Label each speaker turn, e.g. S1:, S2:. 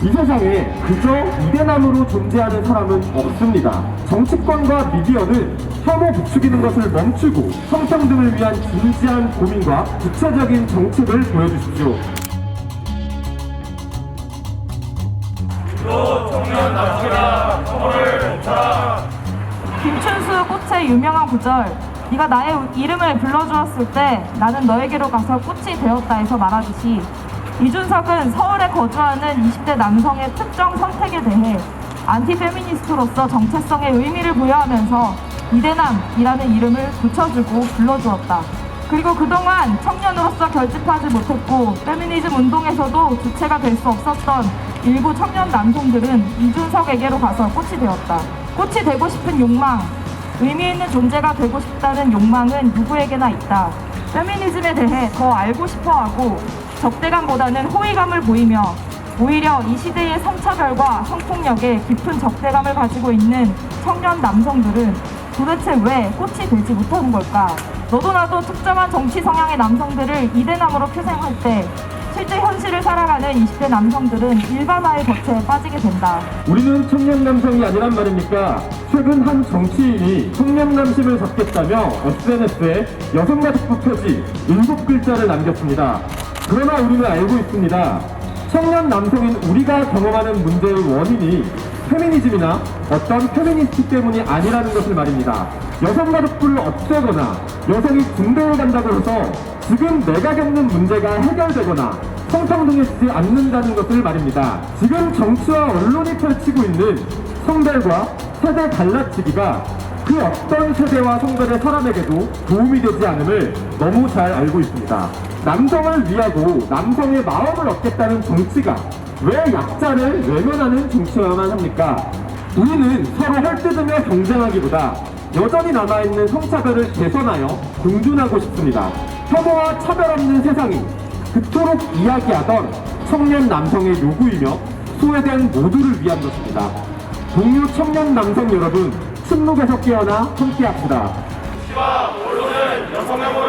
S1: 이 세상에 그저 이대남으로 존재하는 사람은 없습니다. 정치권과 미디어는 혐오 부추기는 것을 멈추고 성평등을 위한 진지한 고민과 구체적인 정책을 보여주십시오.
S2: 김춘수 꽃의 유명한 구절 네가 나의 우- 이름을 불러주었을 때 나는 너에게로 가서 꽃이 되었다에서 말하듯이 이준석은 서울에 거주하는 20대 남성의 특정 선택에 대해 안티페미니스트로서 정체성의 의미를 부여하면서 이대남이라는 이름을 붙여주고 불러주었다. 그리고 그동안 청년으로서 결집하지 못했고 페미니즘 운동에서도 주체가 될 수 없었던 일부 청년 남성들은 이준석에게로 가서 꽃이 되었다. 꽃이 되고 싶은 욕망, 의미 있는 존재가 되고 싶다는 욕망은 누구에게나 있다. 페미니즘에 대해 더 알고 싶어 하고 적대감보다는 호의감을 보이며 오히려 이 시대의 성차별과 성폭력에 깊은 적대감을 가지고 있는 청년 남성들은 도대체 왜 꽃이 되지 못하는 걸까? 너도 나도 특정한 정치 성향의 남성들을 이대남으로 표생할 때 실제 현실을 살아가는 20대 남성들은 일반화의 덫에 빠지게 된다.
S1: 우리는 청년 남성이 아니란 말입니까? 최근 한 정치인이 청년 남심을 잡겠다며 SNS에 여성가족 부 표지 일곱 글자를 남겼습니다. 그러나 우리는 알고 있습니다. 청년 남성인 우리가 경험하는 문제의 원인이 페미니즘이나 어떤 페미니스트 때문이 아니라는 것을 말입니다. 여성 가족부를 없애거나 여성이 군대에 간다고 해서 지금 내가 겪는 문제가 해결되거나 성평등해지지 않는다는 것을 말입니다. 지금 정치와 언론이 펼치고 있는 성별과 세대 갈라치기가 그 어떤 세대와 성별의 사람에게도 도움이 되지 않음을 너무 잘 알고 있습니다. 남성을 위하고 남성의 마음을 얻겠다는 정치가 왜 약자를 외면하는 정치여야만 합니까? 우리는 서로 헐뜯으며 경쟁하기보다 여전히 남아있는 성차별을 개선하여 공존하고 싶습니다. 혐오와 차별 없는 세상이 그토록 이야기하던 청년 남성의 요구이며 소외된 모두를 위한 것입니다. 동료 청년 남성 여러분, 침묵에서 깨어나 함께합시다.
S3: 시와 언론은 여성혐오를